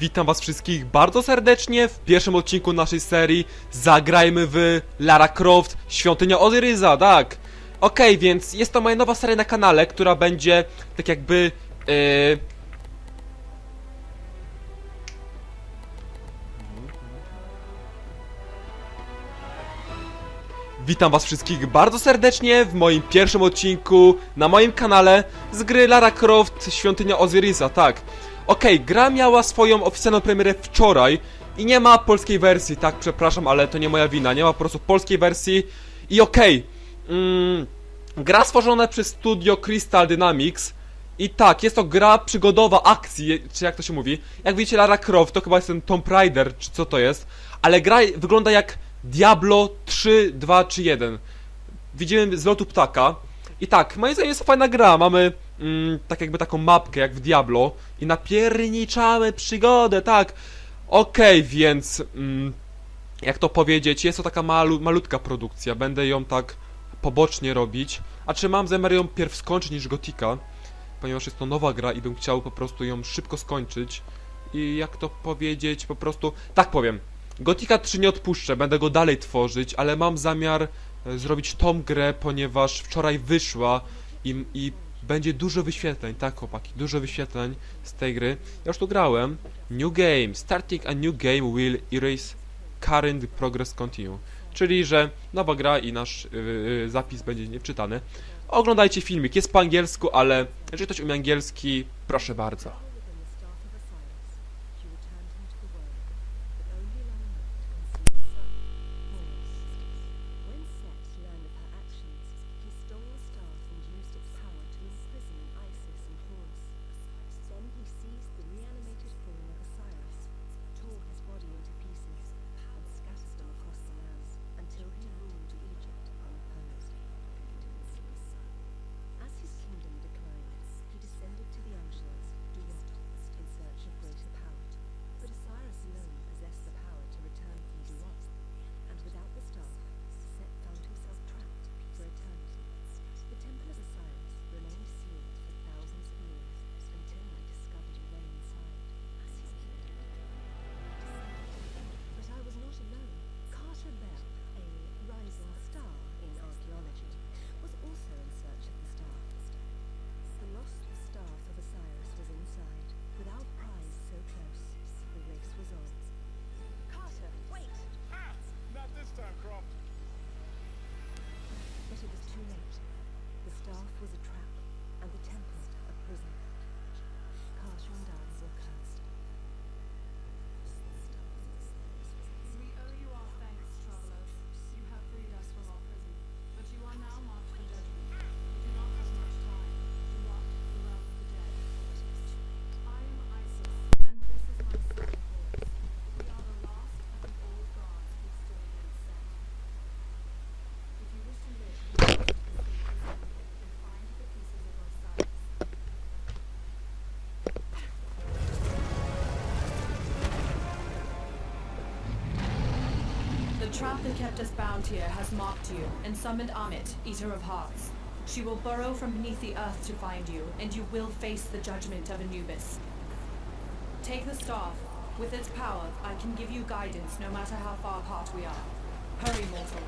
Witam was wszystkich bardzo serdecznie w pierwszym odcinku naszej serii Zagrajmy w Lara Croft Świątynia Ozyrysa, tak Okej, więc jest to moja nowa seria na kanale, która będzie tak jakby... Yy... Witam was wszystkich bardzo serdecznie w moim pierwszym odcinku na moim kanale z gry Lara Croft Świątynia Ozyrisa, tak. Okej, gra miała swoją oficjalną premierę wczoraj i nie ma polskiej wersji, tak, przepraszam, ale to nie moja wina, nie ma po prostu polskiej wersji i okej, mm, gra stworzona przez studio Crystal Dynamics i tak, jest to gra przygodowa akcji, czy jak to się mówi. Jak widzicie Lara Croft, to chyba jest ten Tomb Raider, czy co to jest, ale gra wygląda jak Diablo 3, 2 czy 1. Widzimy z lotu ptaka. I tak, moim zdaniem jest to fajna gra. Mamy mm, tak jakby taką mapkę jak w Diablo i napierniczamy przygodę, tak. Okej, więc mm, jak to powiedzieć, jest to taka malu, malutka produkcja. Będę ją tak pobocznie robić. A czy mam zamiar ją pierw skończyć niż Gotika? Ponieważ jest to nowa gra i bym chciał po prostu ją szybko skończyć. I jak to powiedzieć, po prostu... Tak powiem. Gotika 3 nie odpuszczę, będę go dalej tworzyć, ale mam zamiar e, zrobić tą grę, ponieważ wczoraj wyszła i, i będzie dużo wyświetleń, tak chłopaki, dużo wyświetleń z tej gry. Ja już tu grałem. New game. Starting a new game will erase current progress continue. Czyli, że nowa gra i nasz yy, zapis będzie niewczytany. Oglądajcie filmik, jest po angielsku, ale jeżeli ktoś umie angielski, proszę bardzo. Trap that kept us bound here has mocked you and summoned Amit, Eater of Hearts. She will burrow from beneath the earth to find you, and you will face the judgment of Anubis. Take the staff. With its power, I can give you guidance no matter how far apart we are. Hurry, mortal.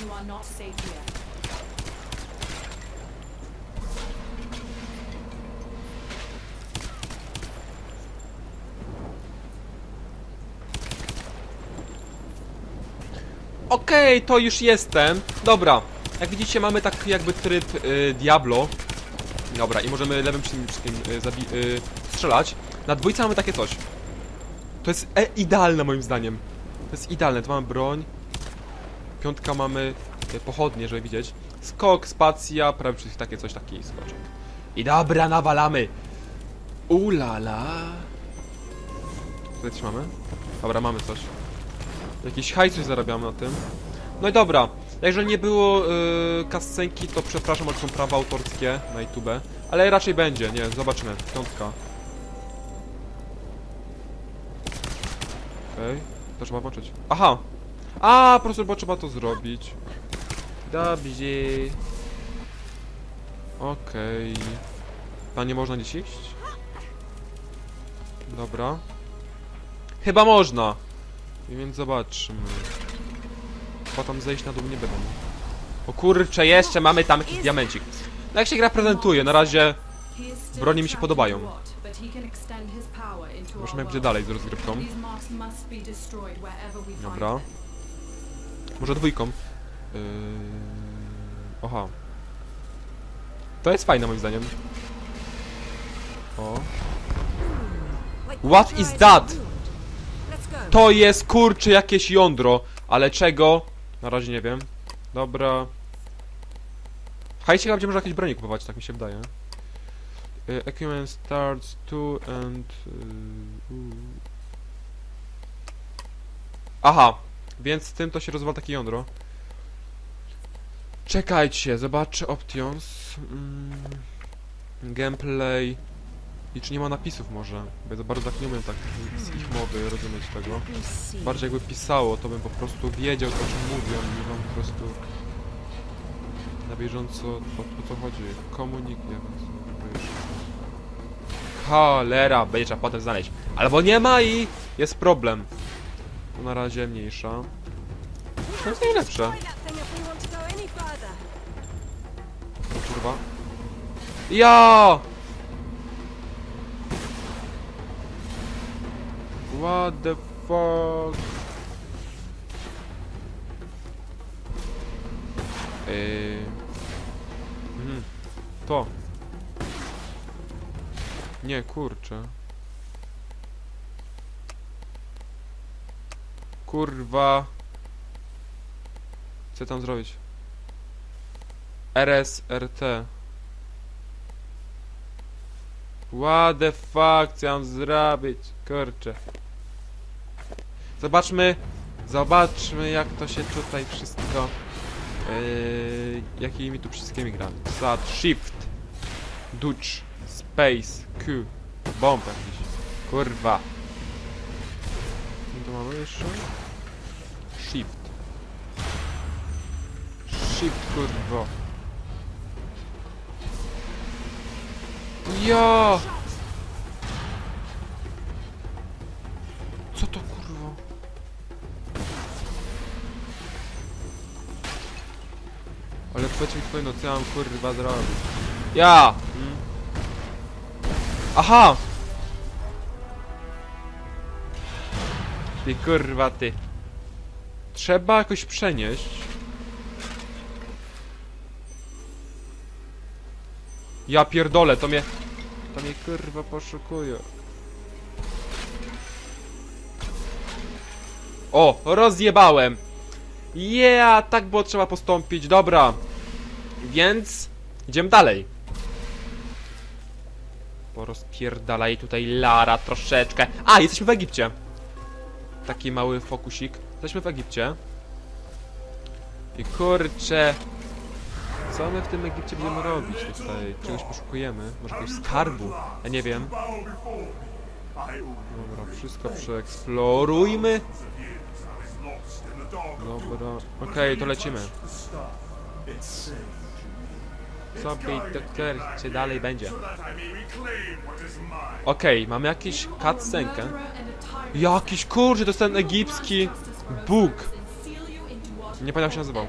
You are not safe here. Okej, to już jestem. Dobra, jak widzicie mamy tak jakby tryb y, Diablo. Dobra, i możemy lewym przyciskiem y, y, strzelać. Na dwójce mamy takie coś. To jest e idealne moim zdaniem. To jest idealne, tu mamy broń. Piątka mamy y, pochodnie, żeby widzieć. Skok, spacja, prawy przycisk, takie coś, taki skoczek. I dobra, nawalamy. Ulala. Tutaj coś mamy? Dobra, mamy coś. Jakiś hajs coś zarabiamy na tym. No i dobra, jeżeli nie było yy, kascenki, to przepraszam, ale są prawa autorskie na YouTube. Ale raczej będzie, nie, zobaczymy. Piątka. Okej, to trzeba włączyć. Aha! A, po prostu bo trzeba to zrobić. Dobrze. Okej. Tam nie można gdzieś iść? Dobra. Chyba można. Więc zobaczmy. Chyba tam zejść na dół nie będę. O kurcze, jeszcze mamy tam jakiś diamencik. No jak się gra prezentuje, na razie Broni mi się podobają. będzie world. dalej z rozgrywką. Dobra. Może dwójką. Yy... Aha. To jest fajne moim zdaniem. O. What is that? To jest kurczy jakieś jądro, ale czego? Na razie nie wiem. Dobra. Haj ciekawe, będzie można jakieś broni kupować, tak mi się wydaje. Y, Equipment starts to and... y. Aha, więc z tym to się rozwala takie jądro. Czekajcie, zobaczę options. Mm, gameplay. I czy nie ma napisów może? Bo ja za bardzo tak nie umiem tak z ich mowy rozumieć tego. Bardziej jakby pisało, to bym po prostu wiedział o czym mówią i wam po prostu na bieżąco o, o co chodzi. Komunik, nie. Cholera, będzie trzeba potem znaleźć. Albo nie ma i jest problem. To na razie mniejsza. To jest najlepsze. O kurwa. Ja! What the fuck? Yy... Mhm. To. Nie, kurczę. Kurwa. Co tam zrobić? RSRT. What the fuck, co mam zrobić? Kurczę. Zobaczmy, zobaczmy jak to się tutaj wszystko... Yy, jakimi tu wszystkimi gramy. Sad, Shift, Dutch, Space, Q, Bomb jakiś. Kurwa. Co tu mamy jeszcze? Shift. Shift, kurwa. Ja! Co to powiedz mi twoje no co ja mam kurwa zrobić? Ja! Mm. Aha! Ty kurwa ty. Trzeba jakoś przenieść. Ja pierdolę, to mnie... To mnie kurwa poszukuje. O, rozjebałem. Yeah, tak było trzeba postąpić, dobra. Więc idziemy dalej. Porozpierdalaj tutaj Lara troszeczkę. A, jesteśmy w Egipcie. Taki mały fokusik. Jesteśmy w Egipcie. I kurczę. Co my w tym Egipcie będziemy robić tutaj? Czegoś poszukujemy? Może jakiegoś skarbu? Ja nie wiem. Dobra, wszystko przeeksplorujmy. Dobra, okej, to lecimy. By doktor, czy dalej będzie? Okej, mamy You are a cutscenkę. Jakiś kurczę, to jest ten egipski Bóg. Nie pamiętam się nazywał.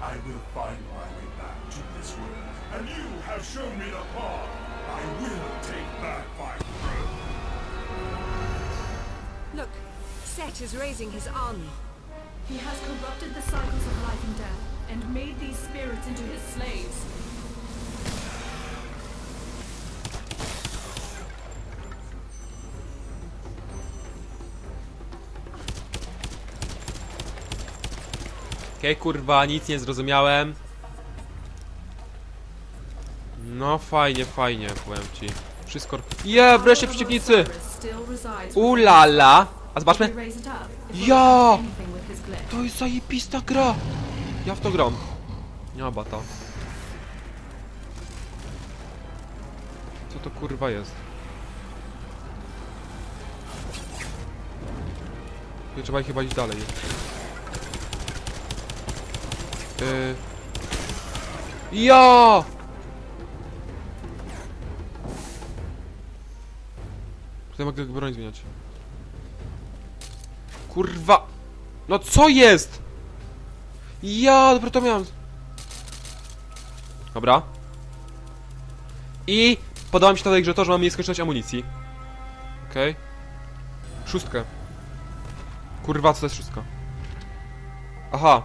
I will find my way back to this world. And you have shown me the path. I will take back my. Look, Set is raising his army. He has corrupted the cycles of life and death and made these spirits into his slaves. Okej, kurwa, nic nie zrozumiałem. No fajnie, fajnie, powiem ci. Wszystko... Je, wreszcie przeciwnicy! Ulala! A zobaczmy. Ja! To jest zajebista gra! Ja w to gram. Nie bata. Co to kurwa jest? Nie trzeba chyba iść dalej. Yy... Ja! Tutaj mogę broń zmieniać. Kurwa! No co jest? Ja, dobra, to miałem. Dobra. I podoba mi się tutaj grze to, że mam nieskończoność amunicji. Okej. Szóstkę. Kurwa, co to jest szóstka? Aha.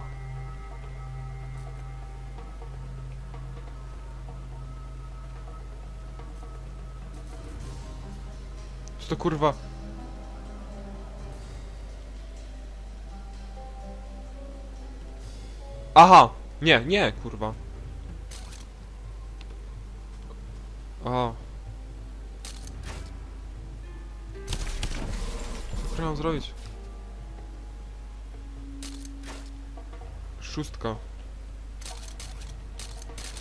To kurwa? Aha! Nie, nie, kurwa. Aha. Co mam zrobić? Szóstka.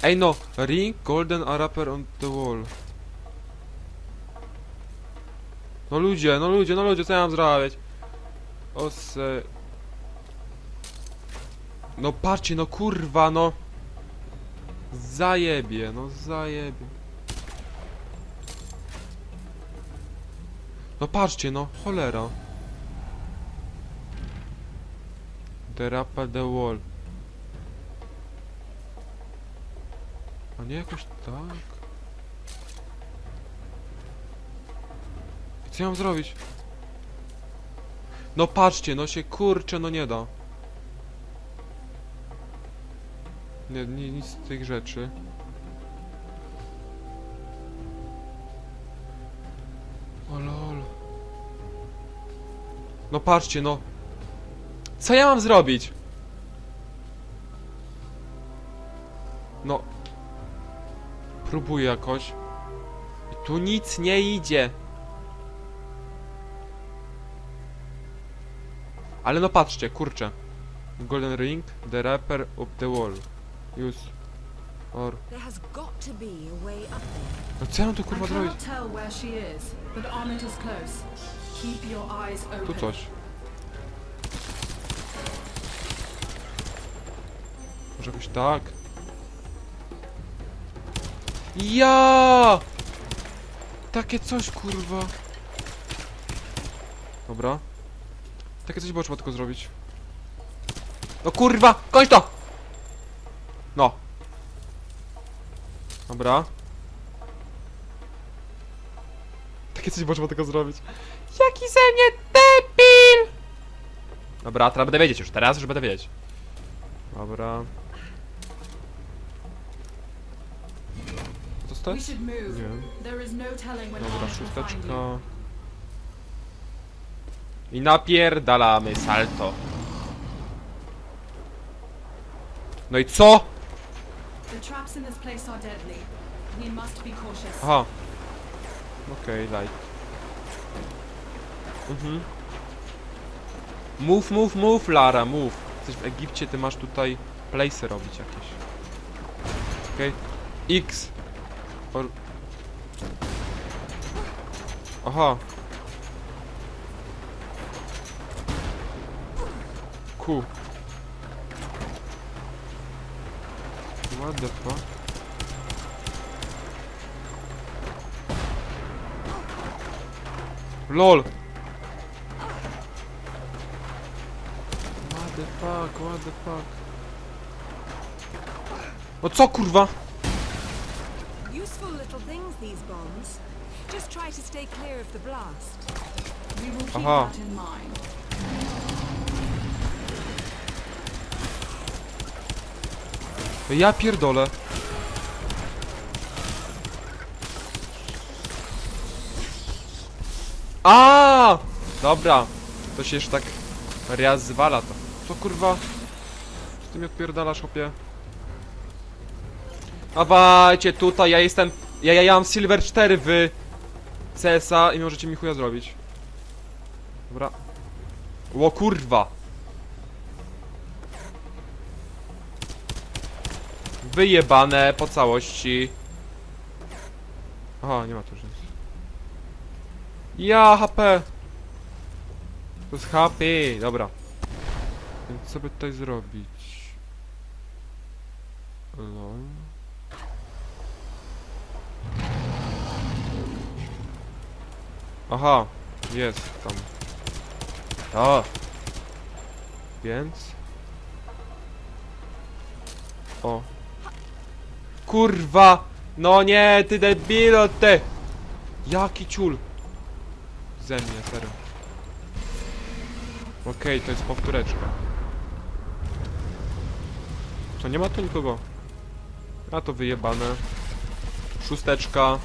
Ej no! Ring, golden a rapper on the wall. No ludzie, no ludzie, no ludzie, co ja mam zrobić? O se... No patrzcie, no kurwa, no. Zajebie, no zajebie. No patrzcie, no, cholera. The rapper the wall. A nie jakoś tak? Co ja mam zrobić? No patrzcie, no się kurczę, no nie da. Nie, nie, nic z tych rzeczy. O lol. No patrzcie, no. Co ja mam zrobić? No. Próbuję jakoś. I tu nic nie idzie. Ale no patrzcie, kurczę. Golden ring, the rapper of the wall. Use. Or... There has got to be a way up there. No co ja mam tu kurwa zrobić? Tu coś. Może jakoś tak? Ja! Takie coś, kurwa. Dobra. Takie coś było trzeba tylko zrobić. No kurwa! Kończ to! No. Dobra. Takie coś było trzeba tylko zrobić. Jaki ze mnie debil! Dobra, teraz będę wiedzieć już, teraz już będę wiedzieć. Dobra. Co to jest? Nie. No Dobra, szósteczka. I napierdalamy salto. No i co? Aha. Okej, okay, like. Mhm. Move, move, move, Lara, move. Jesteś w Egipcie, ty masz tutaj place robić jakieś. Okej. Okay. X. Or... Aha. What the fuck? LOL! What the fuck, what the fuck? No co kurwa? Useful little things, these bombs. Just try to stay clear of the blast. We will keep Aha. that in mind. Ja pierdolę. A! Dobra. To się jeszcze tak raz zwala to. Co kurwa? Z tym odpierdalasz, chłopie? Dawajcie tutaj, ja jestem... Ja, ja, ja mam Silver 4 w CSA i możecie mi chuja zrobić. Dobra. Ło kurwa! wyjebane po całości. Aha, nie ma tu nic. Ja, HP! To jest HP, dobra. Więc co by tutaj zrobić? Lol. Aha, jest tam. A. Więc... O, Kurwa! No nie, ty debilo, ty! Jaki ciul! Ze mnie, serio. Okej, to jest powtóreczka. Co, nie ma tu nikogo? A to wyjebane. Szósteczka.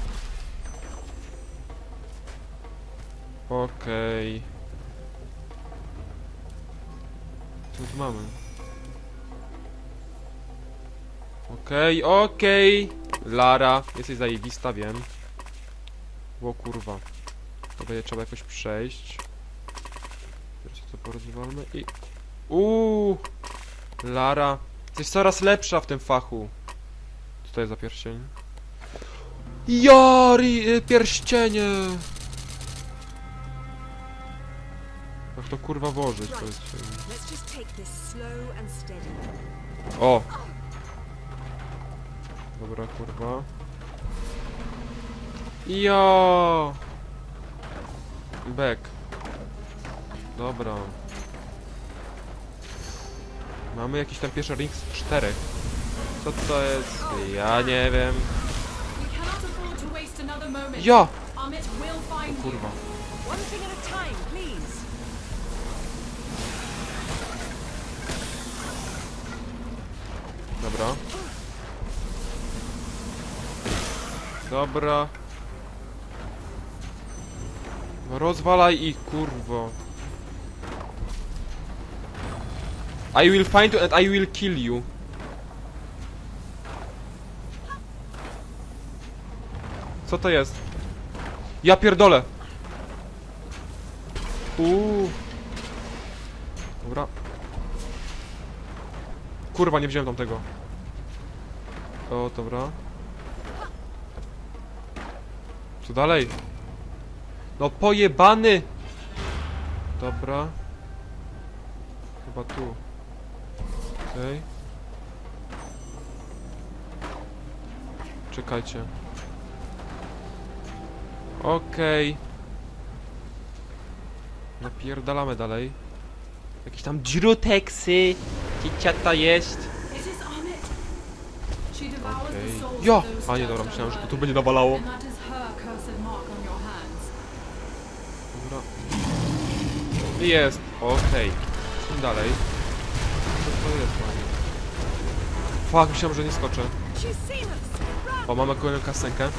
Okej. Co tu mamy? Okej, okej. Lara, jesteś zajebista, wiem. Bo kurwa. To będzie trzeba jakoś przejść. Wiecie co, porozwalmy i... Uuu! Lara. Jesteś coraz lepsza w tym fachu. Co to jest za pierścień? Jari, y, pierścienie! Jak to kurwa włożyć, and steady. O! Dobra, kurwa. Jo! Back. Dobra. Mamy jakiś tam pierwszy ring z czterech. Co to jest? Ja nie wiem. Cannot afford to waste another moment. Ja! Amit will find you. Kurwa. One thing at a time, please. Dobra. Dobra. No rozwalaj ich, kurwo. I will find you and I will kill you. Co to jest? Ja pierdolę. Uuu. Dobra. Kurwa, nie wziąłem tamtego. O, dobra. Co dalej? No pojebany! Dobra. Chyba tu. Okej. Czekajcie. Okej. Napierdalamy dalej. Jakieś tam druteksy. Kiciata jest. Okej. of those A nie, dobra, myślałem, że to tu będzie nawalało. And that is her cursed mark on your hands. Dobra. Jest, okej. Okay. dalej. Co to jest, panie? Fuck, myślałem, że nie skoczę. O, mamy kolejną kasenkę.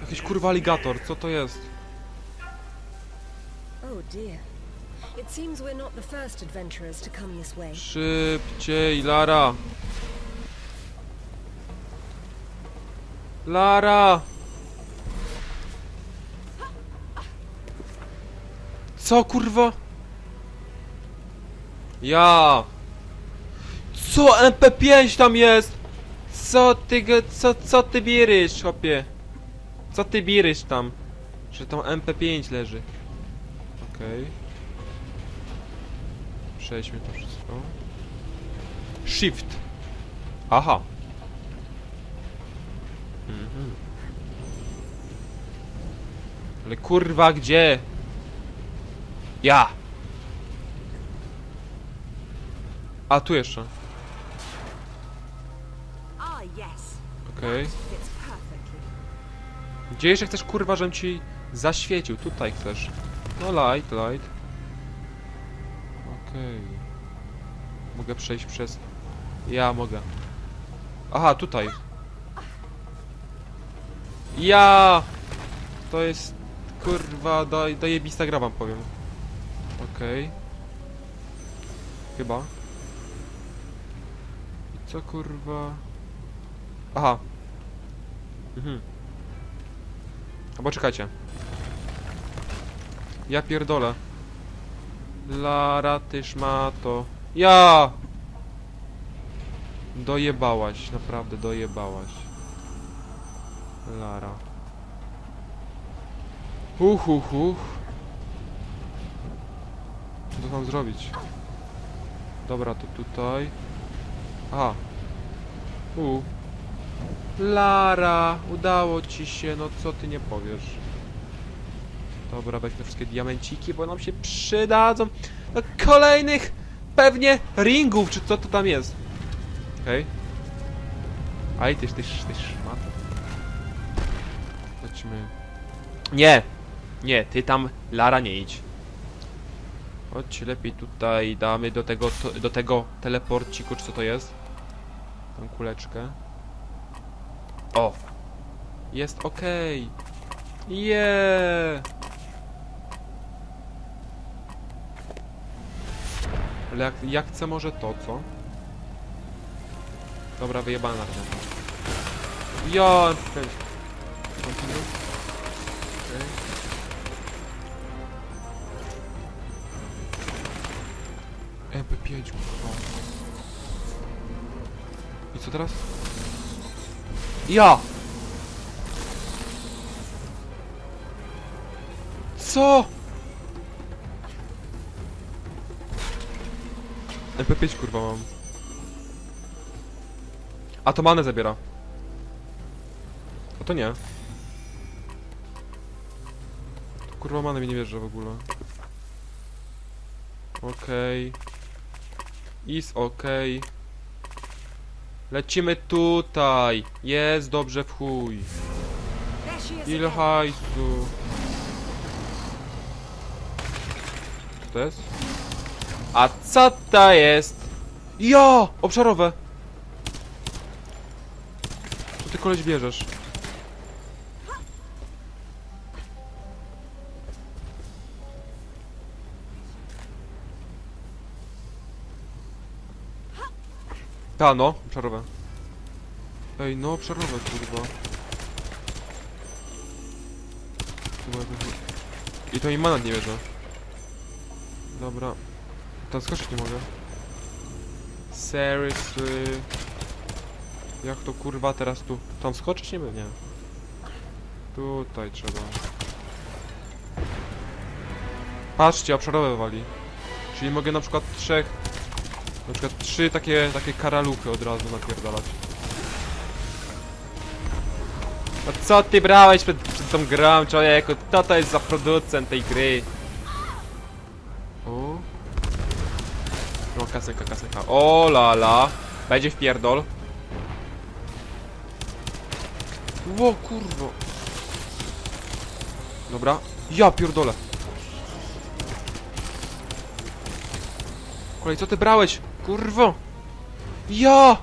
Jakiś kurwa aligator, co to jest? Oh dear. It seems. Szybciej, Lara! Lara! Co kurwa? Ja! Co MP5 tam jest? Co ty co, co ty bierzesz, chłopie? Co ty bierzesz tam? Że tam MP5 leży. Okej. Przejdźmy to wszystko. Shift. Aha. Mhm. Ale kurwa gdzie? Ja. A tu jeszcze. Ah. Okej. Perfectly. Gdzie jeszcze chcesz kurwa, żebym ci zaświecił? Tutaj chcesz. No light, light. Okej. Mogę przejść przez... Ja mogę. Aha, tutaj. Ja! To jest... Kurwa, do, dojebista gra wam powiem. Okej. Chyba. I co kurwa... Aha. Mhm. Albo czekajcie. Ja pierdolę. Lara, ty szmato. Ja! Dojebałaś, naprawdę dojebałaś. Lara. Uch, uch, uch. Co mam zrobić? Dobra, to tutaj. Aha. U. Lara, udało ci się, no co ty nie powiesz? Dobra, weźmy wszystkie diamenciki, bo nam się przydadzą do kolejnych pewnie ringów, czy co to tam jest. Okej. Aj, tyś, tyś, tyś, szmat. Chodźmy. Nie! Nie, ty tam, Lara, nie idź. Chodź, lepiej tutaj damy do tego, to, do tego teleporciku, czy co to jest? Tą kuleczkę. O! Jest okej. Yeah! Ale jak, jak chcę może to, co? Dobra, wyjebana okej. Continue. Okej. MP5, kurwa. I co teraz? Ja! Co? MP5 kurwa mam. A to manę zabiera. A to nie. To kurwa manę mi nie wierzę w ogóle. Okej. Is okej. Lecimy tutaj. Jest dobrze w chuj. Ile hajsu. Co to jest? A co to jest? Jo! Obszarowe! Co ty koleś bierzesz? Ta no, obszarowe. Ej, no obszarowe kurwa. I to mi manat nie bierze. Dobra. Tam skoczyć nie mogę. Seriously. Jak to kurwa teraz tu? Tam skoczyć nie będzie. Tutaj trzeba. Patrzcie, obszarowe wali. Czyli mogę na przykład trzech... Na przykład trzy takie, takie karaluchy od razu napierdalać. No co ty brałeś przed, przed tą grą, człowieku? Kto to jest za producent tej gry? Kasenka, kasenka. O lala. Będzie w pierdol. Ło, kurwo. Dobra. Ja pierdolę. Kolej, co ty brałeś? Kurwo. Ja!